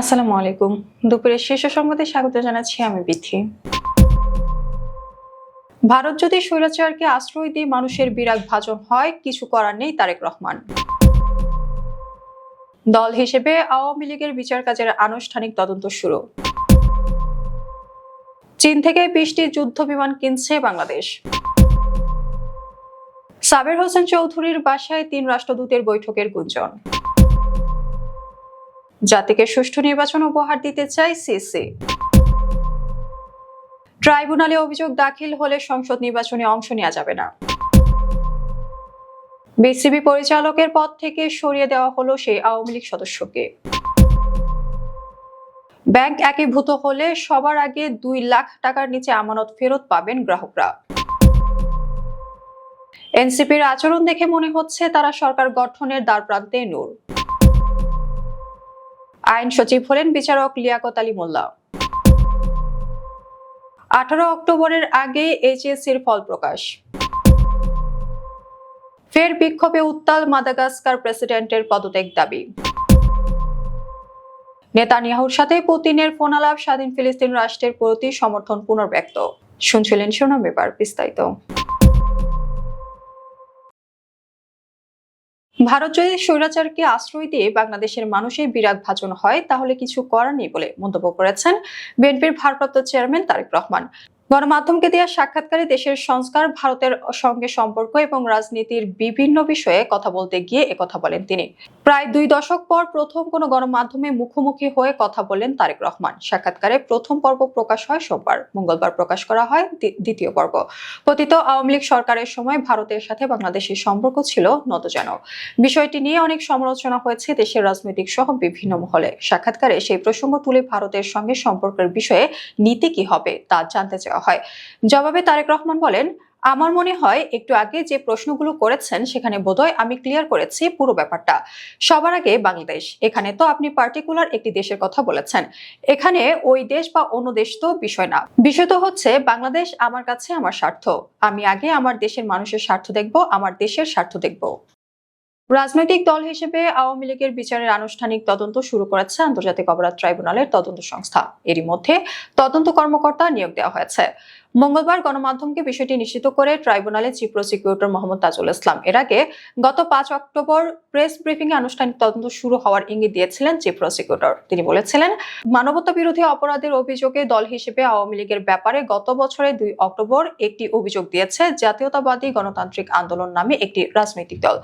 আসসালামু আলাইকুম। দুপুরের শীর্ষ সংবাদে স্বাগত জানাচ্ছি আমি বিথি। ভারত যদি স্বৈরাচারকে আশ্রয় দিয়ে মানুষের বিরাগ ভাজন হয়, কিছু করার নেই তারেক রহমান। দল হিসেবে আওয়ামী লীগের বিচার কাজের আনুষ্ঠানিক তদন্ত শুরু। চীন থেকে বিশটি যুদ্ধ বিমান কিনছে বাংলাদেশ। সাবের হোসেন চৌধুরীর বাসায় তিন রাষ্ট্রদূতের বৈঠকের গুঞ্জন। জাতিকে সুষ্ঠু নির্বাচন উপহার দিতে চায় সিসি। ট্রাইব্যুনালে অভিযোগ দাখিল হলে সংসদ নির্বাচনে অংশ নেওয়া যাবে না। বিসিবি পরিচালকের পদ থেকে সরিয়ে দেওয়া হলো সেই আওয়ামী লীগ সদস্যকে। ব্যাংক একীভূত হলে সবার আগে দুই লাখ টাকার নিচে আমানত ফেরত পাবেন গ্রাহকরা। এনসিপির আচরণ দেখে মনে হচ্ছে তারা সরকার গঠনের দ্বারপ্রান্তে নূর। আইন সচিব হলেন বিচারক লিয়াকত আলী মোল্লা। আঠারো অক্টোবরের আগে এইচএসসির ফল প্রকাশ। ফের বিক্ষোভে উত্তাল মাদাগাস্কার প্রেসিডেন্টের পদত্যাগ দাবি। নেতানিয়াহুর সাথে পুতিনের ফোনালাপ স্বাধীন ফিলিস্তিন রাষ্ট্রের প্রতি সমর্থন পুনর্ব্যক্ত। শুনছিলেন শোনা ব্যাপার বিস্তারিত। ভারত যদি স্বৈরাচারকে আশ্রয় দিয়ে বাংলাদেশের মানুষের বিরাগ ভাজন হয়, তাহলে কিছু করার নেই বলে মন্তব্য করেছেন বিএনপির ভারপ্রাপ্ত চেয়ারম্যান তারেক রহমান। গণমাধ্যমকে দেওয়া সাক্ষাৎকারে দেশের সংস্কার, ভারতের সঙ্গে সম্পর্ক এবং রাজনীতির বিভিন্ন বিষয়ে কথা বলতে গিয়ে একথা বলেন তিনি। প্রায় দুই দশক পর প্রথম কোনো গণমাধ্যমে মুখোমুখি হয়ে কথা বলেন তারেক রহমান। সাক্ষাৎকারে প্রথম পর্ব প্রকাশ হয় সোমবার। মঙ্গলবার প্রকাশ করা হয় দ্বিতীয় পর্ব। পতিত আওয়ামী লীগ সরকারের সময় ভারতের সাথে বাংলাদেশের সম্পর্ক ছিল নতজানক। বিষয়টি নিয়ে অনেক সমালোচনা হয়েছে দেশের রাজনৈতিক সহ বিভিন্ন মহলে। সাক্ষাৎকারে সেই প্রসঙ্গ তুলে ভারতের সঙ্গে সম্পর্কের বিষয়ে নীতি কি হবে তা জানতে চাওয়া হয়। জবাবে তারেক রহমান বলেন, আমার মনে হয় একটু আগে যে প্রশ্নগুলো করেছেন সেখানে বোধহয় আমি ক্লিয়ার করেছি পুরো ব্যাপারটা। সবার আগে বাংলাদেশ। এখানে তো আপনি পার্টিকুলার একটি দেশের কথা বলেছেন। এখানে ওই দেশ বা অন্য দেশ তো বিষয় না। বিষয় তো হচ্ছে বাংলাদেশ আমার কাছে আমার স্বার্থ। আমি আগে আমার দেশের মানুষের স্বার্থ দেখব, আমার দেশের স্বার্থ দেখব। রাজনৈতিক দল হিসেবে আওয়ামী লীগের বিচারের আনুষ্ঠানিক তদন্ত শুরু করেছে আন্তর্জাতিক অপরাধ ট্রাইব্যুনালের তদন্ত সংস্থা। এরই মধ্যে তদন্ত কর্মকর্তা নিয়োগ দেওয়া হয়েছে। মঙ্গলবার গণমাধ্যমকে বিষয়টি নিশ্চিত করে ট্রাইব্যুনালের চিফ প্রসিকিউটর মোহাম্মদ তাজুল ইসলাম। এর আগে গত পাঁচ অক্টোবর প্রেস ব্রিফিং এ আনুষ্ঠানিক তদন্ত শুরু হওয়ার ইঙ্গিত দিয়েছিলেন চিফ প্রসিকিউটর। তিনি বলেছিলেন মানবতা বিরোধী অপরাধের অভিযোগে দল হিসেবে আওয়ামী লীগের ব্যাপারে গত বছরের দুই অক্টোবর একটি অভিযোগ দিয়েছে, জাতীয়তাবাদী গণতান্ত্রিক আন্দোলন নামে একটি রাজনৈতিক দল।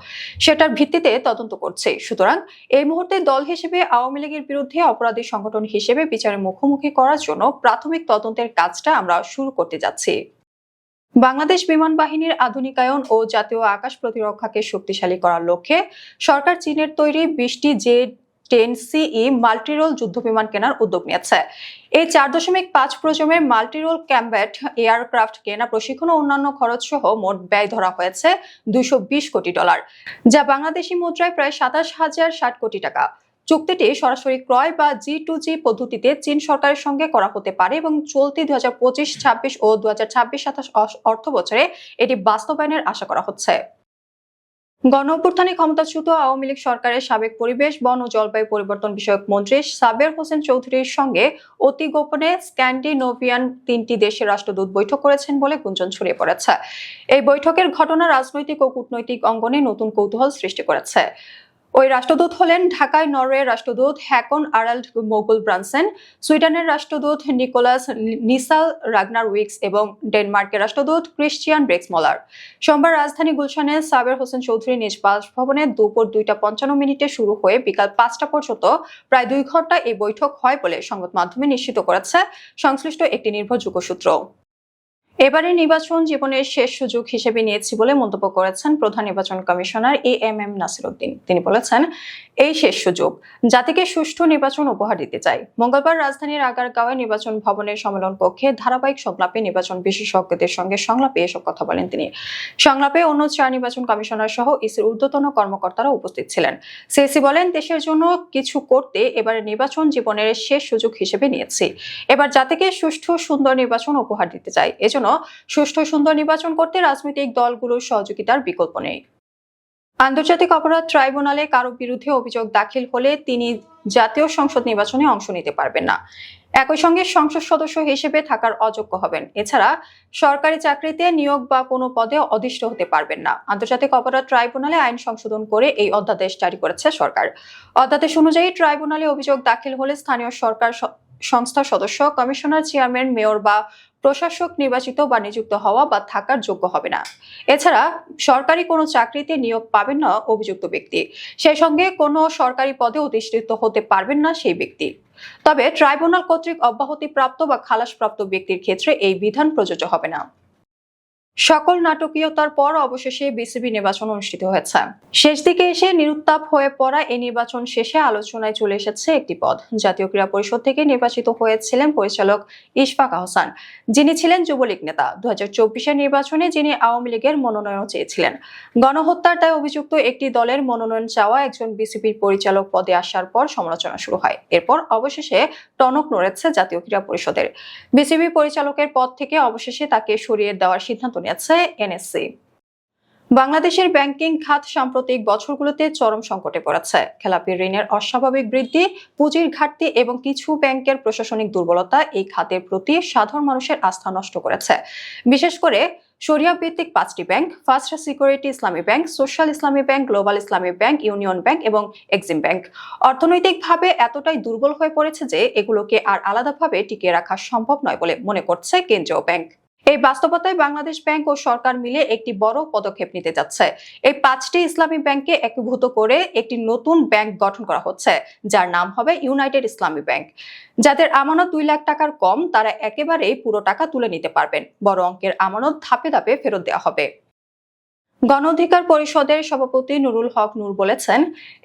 সেটার ভিত্তিতে তদন্ত করছে। সুতরাং এই মুহূর্তে দল হিসেবে আওয়ামী লীগের বিরুদ্ধে অপরাধী সংগঠন হিসেবে বিচারের মুখোমুখি করার জন্য প্রাথমিক তদন্তের কাজটা আমরা শুরু করতে যাচ্ছি। বাংলাদেশ বিমান বাহিনীর আধুনিকায়ন ও জাতীয় আকাশ প্রতিরক্ষাকে শক্তিশালী করার লক্ষ্যে সরকার চীনের তৈরি বিশটি জে টেন সিই মাল্টিরোল যুদ্ধবিমান কেনার উদ্যোগ নিয়েছে। এই চার দশমিক পাঁচ প্রজন্মের মাল্টিরোল ক্যাম্ব্যাট, এয়ারক্রাফট কেনা প্রশিক্ষণ ও অন্যান্য খরচ সহ মোট ব্যয় ধরা হয়েছে বিশ কোটি ডলার, যা বাংলাদেশি মুদ্রায় প্রায় সাতাশ হাজার ষাট কোটি টাকা। চুক্তিটি সরাসরি ক্রয় বা জি টু জি পদ্ধতিতে চীন সরকারের সঙ্গে করা হতে পারে এবং চলতি দু হাজার পঁচিশ, ছাব্বিশ ও দু হাজার ছাব্বিশ, সাতাশ অর্থ বছরে এটি বাস্তবায়নের আশা করা হচ্ছে। গণ অভ্যুত্থানে ক্ষমতাচ্যুত আওয়ামী লীগ সরকারের সাবেক পরিবেশ, বন ও জলবায়ু পরিবর্তন বিষয়ক মন্ত্রী সাবের হোসেন চৌধুরীর সঙ্গে অতি গোপনে স্ক্যান্ডিনোভিয়ান তিনটি দেশের রাষ্ট্রদূত বৈঠক করেছেন বলে গুঞ্জন ছড়িয়ে পড়েছে। এই বৈঠকের ঘটনা রাজনৈতিক ও কূটনৈতিক অঙ্গনে নতুন কৌতূহল সৃষ্টি করেছে। ওই রাষ্ট্রদূত হলেন ঢাকায়, নরওয়ের রাষ্ট্রদূত হ্যাকন আরাল্ড মোগুল ব্রানসেন, সুইডেনের রাষ্ট্রদূত নিকোলাস নিসাল রাগনার উইক্স এবং ডেনমার্কের রাষ্ট্রদূত ক্রিশ্চিয়ান ব্রেক্সমলার। সোমবার রাজধানী গুলশানে সাবের হোসেন চৌধুরী নিজ বাসভবনে দুপুর দুইটা পঞ্চান্ন মিনিটে শুরু হয়ে বিকাল পাঁচটা পর্যন্ত প্রায় দুই ঘণ্টা এই বৈঠক হয় বলে সংবাদ মাধ্যমে নিশ্চিত করেছে সংশ্লিষ্ট একটি নির্ভরযোগ্য সূত্র। এবারে নির্বাচন জীবনের শেষ সুযোগ হিসেবে নিয়েছি বলে মন্তব্য করেছেন প্রধান নির্বাচন commissioner A M M Nasiruddin. তিনি বলেছেন, এই শেষ সুযোগ জাতিকে সুষ্ঠু নির্বাচন উপহার দিতে চাই। মঙ্গলবার রাজধানীর আগারগাঁওয়ে নির্বাচন ভবনের সম্মেলন কক্ষে ধারাবাহিক সংলাপে নির্বাচন বিশেষজ্ঞদের সঙ্গে সংলাপে এসব কথা বলেন তিনি। সংলাপে অন্য চার নির্বাচন কমিশনার সহ ইসির ঊর্ধ্বতন কর্মকর্তারা উপস্থিত ছিলেন। সিএসি বলেন, দেশের জন্য কিছু করতে এবারে নির্বাচন জীবনের শেষ সুযোগ হিসেবে নিয়েছি। এবার জাতিকে সুষ্ঠু সুন্দর নির্বাচন উপহার দিতে চাই। এজন্য সুষ্ঠু সুন্দর নির্বাচন করতে রাজনৈতিক দলগুলোর সহযোগিতার বিকল্প নেই। আন্তর্জাতিক অপরাধ ট্রাইব্যুনালে কারও বিরুদ্ধে অভিযোগ দাখিল হলে তিনি জাতীয় সংসদ নির্বাচনে অংশ নিতে পারবেন না। একই সঙ্গে সংসদ সদস্য হিসেবে থাকার অযোগ্য হবেন। এছাড়া সরকারি চাকরিতে নিয়োগ বা কোনো পদে অধিষ্ঠ হতে পারবেন না। আন্তর্জাতিক অপরাধ ট্রাইব্যুনালে আইন সংশোধন করে এই অধ্যাদেশ জারি করেছে সরকার। অধ্যাদেশ অনুযায়ী ট্রাইব্যুনালে অভিযোগ দাখিল হলে স্থানীয় সরকার সংস্থার সদস্য, কমিশনার, চেয়ারম্যান, মেয়র বা প্রশাসক নির্বাচিত বা নিযুক্ত হওয়া বা থাকার যোগ্য হবে না। এছাড়া সরকারি কোনো চাকরিতে নিয়োগ পাবেন না অভিযুক্ত ব্যক্তি। সেই সঙ্গে কোনো সরকারি পদে অধিষ্ঠিত হতে পারবেন না সেই ব্যক্তি। তবে ট্রাইব্যুনাল কর্তৃক অব্যাহতিপ্রাপ্ত বা খালাসপ্রাপ্ত ব্যক্তির ক্ষেত্রে এই বিধান প্রযোজ্য হবে না। সকল নাটকীয়তার পর অবশেষে বিসিবি নির্বাচন অনুষ্ঠিত হয়েছে। শেষ দিকে এসে নিরুত্তাপ হয়ে পড়া এই নির্বাচন শেষে আলোচনায় চলে এসেছে একটি পদ। জাতীয় ক্রীড়া পরিষদ থেকে নির্বাচিত হয়েছিলেন পরিচালক ইশফাক আহসান। যিনি ছিলেন যুবলীগ নেতা। দু হাজার নির্বাচনে যিনি আওয়ামী লীগের মনোনয়ন চেয়েছিলেন। গণহত্যার দায় অভিযুক্ত একটি দলের মনোনয়ন চাওয়া একজন বিসিবির পরিচালক পদে আসার পর সমালোচনা শুরু হয়। এরপর অবশেষে টনক নড়েছে জাতীয় ক্রীড়া পরিষদের। বিসিবি পরিচালকের পদ থেকে অবশেষে তাকে সরিয়ে দেওয়ার সিদ্ধান্ত নিয়েছে এনএসসি। বাংলাদেশের ব্যাংকিং খাত সাম্প্রতিক বছরগুলোতে চরম সংকটে পড়েছে। খেলাপি ঋণের অস্বাভাবিক বৃদ্ধি, পুঁজির ঘাটতি এবং কিছু ব্যাংকের প্রশাসনিক দুর্বলতা এই খাতের প্রতি সাধারণ মানুষের আস্থা নষ্ট করেছে। বিশেষ করে শরিয়া ভিত্তিক পাঁচটি bank, first security Islami bank, social Islami bank, global Islami bank, union bank এবং এক্সিম ব্যাংক। অর্থনৈতিকভাবে এতটাই দুর্বল হয়ে পড়েছে যে এগুলোকে আর আলাদাভাবে টিকিয়ে রাখা সম্ভব নয় বলে মনে করছে কেন্দ্রীয় ব্যাংক। এই বাস্তবতায় বাংলাদেশ ব্যাংক ও সরকার মিলে একটি বড় পদক্ষেপ নিতে যাচ্ছে। এই পাঁচটি ইসলামী ব্যাংককে একীভূত করে একটি নতুন ব্যাংক গঠন করা হচ্ছে, যার নাম হবে ইউনাইটেড ইসলামী ব্যাংক। যাদের আমানত দুই লাখ টাকার কম, তারা একেবারেই পুরো টাকা তুলে নিতে পারবেন বড় অঙ্কের আমানত ধাপে ধাপে ফেরত দেওয়া হবে। গণ অধিকার পরিষদের সভাপতি নুরুল হক নূর বলেছেন,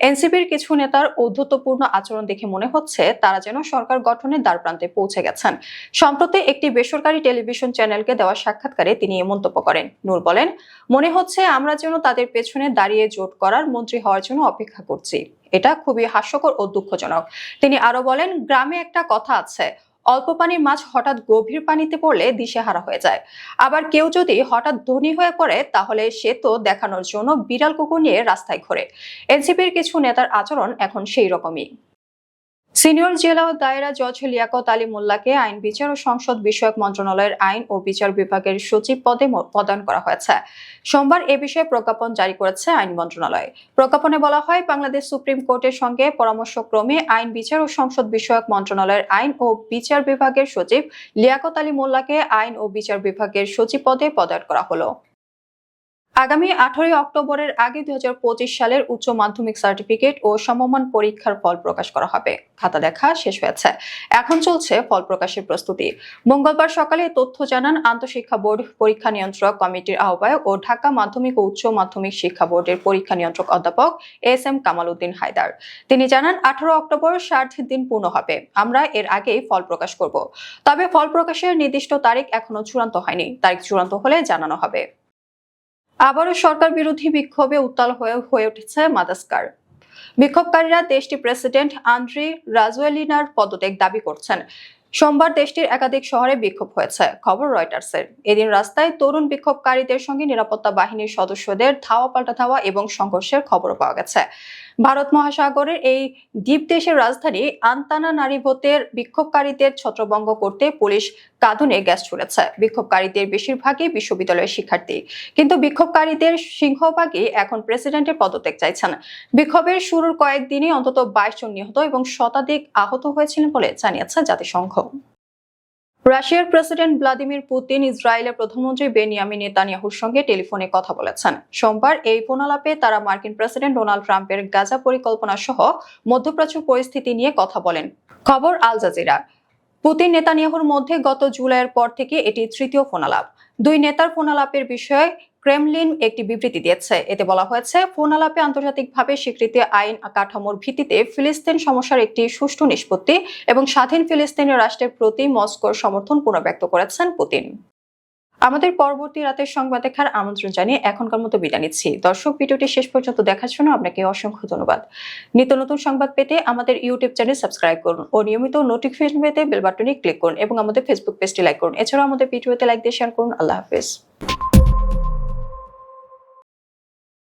এনসিপির কিছু নেতার ঔদ্ধত্যপূর্ণ আচরণ দেখে মনে হচ্ছে তারা যেন সরকার গঠনের দ্বারপ্রান্তে পৌঁছে গেছেন। সম্প্রতি একটি বেসরকারি টেলিভিশন চ্যানেলকে দেওয়া সাক্ষাৎকারে তিনি এ মন্তব্য করেন। নূর বলেন, মনে হচ্ছে আমরা যেন তাদের পেছনে দাঁড়িয়ে জোট করার মন্ত্রী হওয়ার জন্য অপেক্ষা করছি। এটা খুবই হাস্যকর ও দুঃখজনক। তিনি আরও বলেন, গ্রামে একটা কথা আছে অল্প পানির মাছ হঠাৎ গভীর পানিতে পড়লে দিশেহারা হয়ে যায়। আবার কেউ যদি হঠাৎ ধনী হয়ে পড়ে, তাহলে সে তো দেখানোর জন্য বিড়াল কুকুর নিয়ে রাস্তায় ঘোরে। এনসিপির কিছু নেতার আচরণ এখন সেই রকমই সিনিয়র জেলা ও দায়রা জজ লিয়াকত আলী মোল্লাকে আইন, বিচার ও সংসদ বিষয়ক মন্ত্রণালয়ের আইন ও বিচার বিভাগের সচিব পদে প্রদান করা হয়েছে। সোমবার এ বিষয়ে প্রজ্ঞাপন জারি করেছে আইন মন্ত্রণালয়। প্রজ্ঞাপনে বলা হয়, বাংলাদেশ সুপ্রিম কোর্টের সঙ্গে পরামর্শক্রমে আইন, বিচার ও সংসদ বিষয়ক মন্ত্রণালয়ের আইন ও বিচার বিভাগের সচিব লিয়াকত আলী মোল্লাকে আইন ও বিচার বিভাগের সচিব পদে প্রদান করা হলো। আগামী আঠারোই অক্টোবরের আগে দুই হাজার পঁচিশ সালের উচ্চ মাধ্যমিক সার্টিফিকেট ও সমমান পরীক্ষার ফল প্রকাশ করা হবে। খাতা দেখা শেষ হয়েছে। এখন চলছে ফল প্রকাশের প্রস্তুতি। মঙ্গলবার সকালে তথ্য জানান আন্তঃশিক্ষা বোর্ড, পরীক্ষা নিয়ন্ত্রক কমিটির আহ্বায়ক ও ঢাকা মাধ্যমিক ও উচ্চ মাধ্যমিক শিক্ষা বোর্ডের পরীক্ষা নিয়ন্ত্রক অধ্যাপক এস এম কামাল উদ্দিন হায়দার। তিনি জানান, আঠারো অক্টোবর ষাট দিন পূর্ণ হবে। আমরা এর আগেই ফল প্রকাশ করব। তবে ফল প্রকাশের নির্দিষ্ট তারিখ এখনও চূড়ান্ত হয়নি। তারিখ চূড়ান্ত হলে জানানো হবে। আবারও সরকার বিরোধী বিক্ষোভে উত্তাল হয়ে উঠেছে মাদাস্কার। বিক্ষোভকারীরা দেশটির প্রেসিডেন্ট আন্দ্রি রাজুয়েলিনার পদত্যাগ দাবি করছেন। সোমবার দেশটির একাধিক শহরে বিক্ষোভ হয়েছে, খবর রয়টার্সের। এদিন রাস্তায় তরুণ বিক্ষোভকারীদের সঙ্গে নিরাপত্তা বাহিনীর সদস্যদের ধাওয়া পাল্টা ধাওয়া এবং সংঘর্ষের খবর পাওয়া গেছে। ভারত মহাসাগরের এই দ্বীপ দেশের রাজধানী আন্তানা নারীভোতের বিক্ষোভকারীদের ছত্রভঙ্গ করতে পুলিশ কাঁদুনে গ্যাস ছুড়েছে। বিক্ষোভকারীদের বেশিরভাগই বিশ্ববিদ্যালয়ের শিক্ষার্থী। কিন্তু বিক্ষোভকারীদের সিংহভাগই এখন প্রেসিডেন্টের পদত্যাগ চাইছেন। বিক্ষোভের শুরুর কয়েকদিনই অন্তত বাইশ জন নিহত এবং শতাধিক আহত হয়েছিলেন বলে জানিয়েছে জাতিসংঘ। রাশিয়ার প্রেসিডেন্ট ভ্লাদিমির পুতিন ইসরায়েলের প্রধানমন্ত্রী বেনিয়ামিন নেতানিয়াহুর সঙ্গে টেলিফোনে কথা বলেছেন। সোমবার এই ফোনালাপে তারা মার্কিন প্রেসিডেন্ট ডোনাল্ড ট্রাম্পের গাজা পরিকল্পনা সহ মধ্যপ্রাচ্য পরিস্থিতি নিয়ে কথা বলেন। খবর আল জাজিরা। পুতিন নেতানিয়াহুর মধ্যে গত জুলাইয়ের পর থেকে এটি তৃতীয় ফোনালাপ। দুই নেতার ফোনালাপের বিষয়ে ক্রেমলিন একটি বিবৃতি দিয়েছে। এতে বলা হয়েছে ফোনালাপে আন্তর্জাতিকভাবে স্বীকৃতি আইন কাঠামোর ভিত্তিতে ফিলিস্তিন সমস্যার একটি সুষ্ঠু নিষ্পত্তি এবং স্বাধীন ফিলিস্তিনের রাষ্ট্রের প্রতি মস্কোর সমর্থন পুনর্ব্যক্ত করেছেন পুতিন। আমাদের পরবর্তী রাতের সংবাদ দেখার আমন্ত্রণ জানিয়ে এখনকার মতো বিদায় নিচ্ছি। দর্শক, ভিডিওটি শেষ পর্যন্ত দেখার জন্য আপনাকে অসংখ্য ধন্যবাদ। নিত্য নতুন সংবাদ পেতে আমাদের ইউটিউব চ্যানেল সাবস্ক্রাইব করুন ও নিয়মিত নোটিফিকেশন পেতে বেল বাটনে ক্লিক করুন এবং আমাদের ফেসবুক পেজটি লাইক করুন। এছাড়াও আমাদের ভিডিওতে লাইক দিয়ে শেয়ার করুন। আল্লাহ হাফেজ।